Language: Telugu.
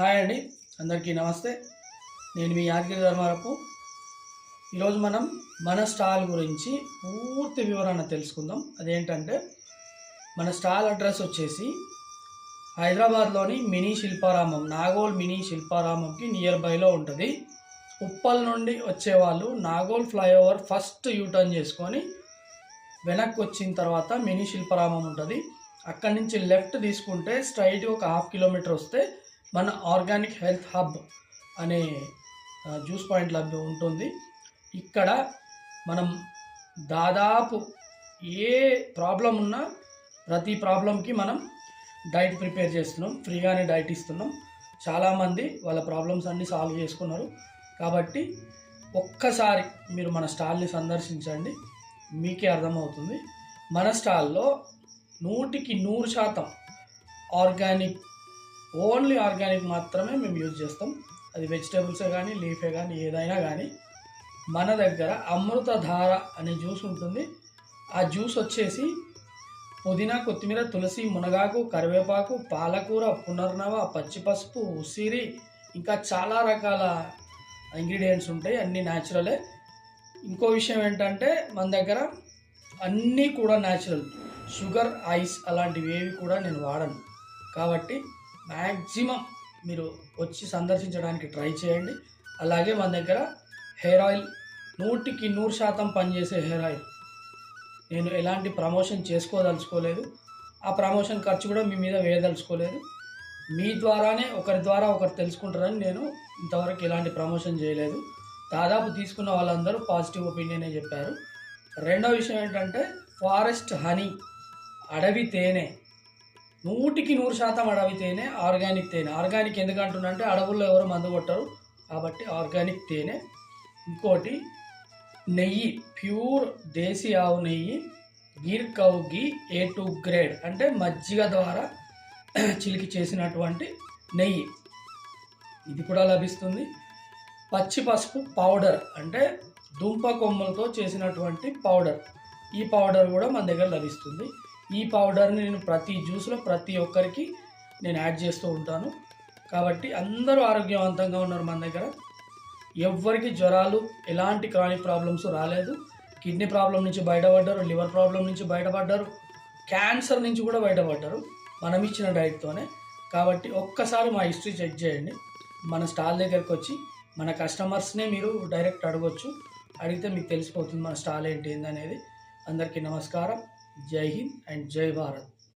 హాయ్ అండి అందరికీ నమస్తే. నేను మీ యాదగిరి ధర్మారపు. ఈరోజు మనం మన స్టాల్ గురించి పూర్తి వివరణ తెలుసుకుందాం. అదేంటంటే మన స్టాల్ అడ్రస్ వచ్చేసి హైదరాబాద్లోని మినీ శిల్పారామం నాగోల్ మినీ శిల్పారామంకి నియర్ బైలో ఉంటుంది. ఉప్పల్ నుండి వచ్చేవాళ్ళు నాగోల్ ఫ్లైఓవర్ ఫస్ట్ యూటర్న్ చేసుకొని వెనక్కి వచ్చిన తర్వాత మినీ శిల్పారామం ఉంటుంది. అక్కడి నుంచి లెఫ్ట్ తీసుకుంటే స్ట్రైట్ ఒక హాఫ్ కిలోమీటర్ వస్తే మన ఆర్గానిక్ హెల్త్ హబ్ అనే జ్యూస్ పాయింట్ లభ్యం ఉంటుంది. ఇక్కడ మనం దాదాపు ఏ ప్రాబ్లం ఉన్నా ప్రతి ప్రాబ్లంకి మనం డైట్ ప్రిపేర్ చేస్తున్నాం. ఫ్రీగానే డైట్ ఇస్తున్నాం. చాలామంది వాళ్ళ ప్రాబ్లమ్స్ అన్నీ సాల్వ్ చేసుకున్నారు. కాబట్టి ఒక్కసారి మీరు మన స్టాల్ని సందర్శించండి. మీకే అర్థమవుతుంది. మన స్టాల్లో నూటికి నూరు శాతం ఆర్గానిక్ ఓన్లీ ఆర్గానిక్ మాత్రమే మేము యూజ్ చేస్తాం. అది వెజిటేబుల్సే కానీ లీఫే కానీ ఏదైనా కానీ మన దగ్గర అమృతధార అనే జ్యూస్ ఉంటుంది. ఆ జ్యూస్ వచ్చేసి పుదీనా కొత్తిమీర తులసి మునగాకు కరివేపాకు పాలకూర పునర్నవ పచ్చి పసుపు ఉసిరి ఇంకా చాలా రకాల ఇంగ్రీడియంట్స్ ఉంటాయి. అన్నీ న్యాచురలే. ఇంకో విషయం ఏంటంటే మన దగ్గర అన్నీ కూడా న్యాచురల్. షుగర్ ఐస్ అలాంటివి ఏవి కూడా నేను వాడను. కాబట్టి మ్యాక్సిమం మీరు వచ్చి సందర్శించడానికి ట్రై చేయండి. అలాగే మన దగ్గర హెయిర్ ఆయిల్ నూటికి నూరు శాతం పనిచేసే హెయిర్ ఆయిల్. నేను ఎలాంటి ప్రమోషన్ చేసుకోదలుచుకోలేదు. ఆ ప్రమోషన్ ఖర్చు కూడా మీ మీద వేయదలుచుకోలేదు. మీ ద్వారానే ఒకరి ద్వారా ఒకరు తెలుసుకుంటారని నేను ఇంతవరకు ఎలాంటి ప్రమోషన్ చేయలేదు. దాదాపు తీసుకున్న వాళ్ళందరూ పాజిటివ్ ఒపీనియనే చెప్పారు. రెండో విషయం ఏంటంటే ఫారెస్ట్ హనీ అడవి తేనె నూటికి నూరు శాతం అడవి తేనె ఆర్గానిక్ తేనె. ఆర్గానిక్ ఎందుకు అంటున్నంటే అడవుల్లో ఎవరు మందు కొట్టరు. కాబట్టి ఆర్గానిక్ తేనె. ఇంకోటి నెయ్యి. ప్యూర్ దేశీ ఆవు నెయ్యి Gir cow ghee A two grade. అంటే మజ్జిగ ద్వారా చిలికి చేసినటువంటి నెయ్యి. ఇది కూడా లభిస్తుంది. పచ్చి పసుపు పౌడర్ అంటే దుంప కొమ్మలతో చేసినటువంటి పౌడర్. ఈ పౌడర్ కూడా మన దగ్గర లభిస్తుంది. ఈ పౌడర్ని నేను ప్రతి జ్యూస్లో ప్రతి ఒక్కరికి నేను యాడ్ చేస్తూ ఉంటాను. కాబట్టి అందరూ ఆరోగ్యవంతంగా ఉన్నారు మన దగ్గర. ఎవ్వరికి జ్వరాలు ఎలాంటి క్రానిక్ ప్రాబ్లమ్స్ రాలేదు. కిడ్నీ ప్రాబ్లం నుంచి బయటపడ్డారు లివర్ ప్రాబ్లం నుంచి బయటపడ్డారు క్యాన్సర్ నుంచి కూడా బయటపడ్డారు మనం ఇచ్చిన డైట్తోనే కాబట్టి ఒక్కసారి మా హిస్టరీ చెక్ చేయండి. మన స్టాల్ దగ్గరికి వచ్చి మన కస్టమర్స్నే మీరు డైరెక్ట్ అడగొచ్చు. అడిగితే మీకు తెలిసిపోతుంది మన స్టాల్ ఏంటి ఏంది అనేది. అందరికీ నమస్కారం. Jai Hind and Jai Bharat.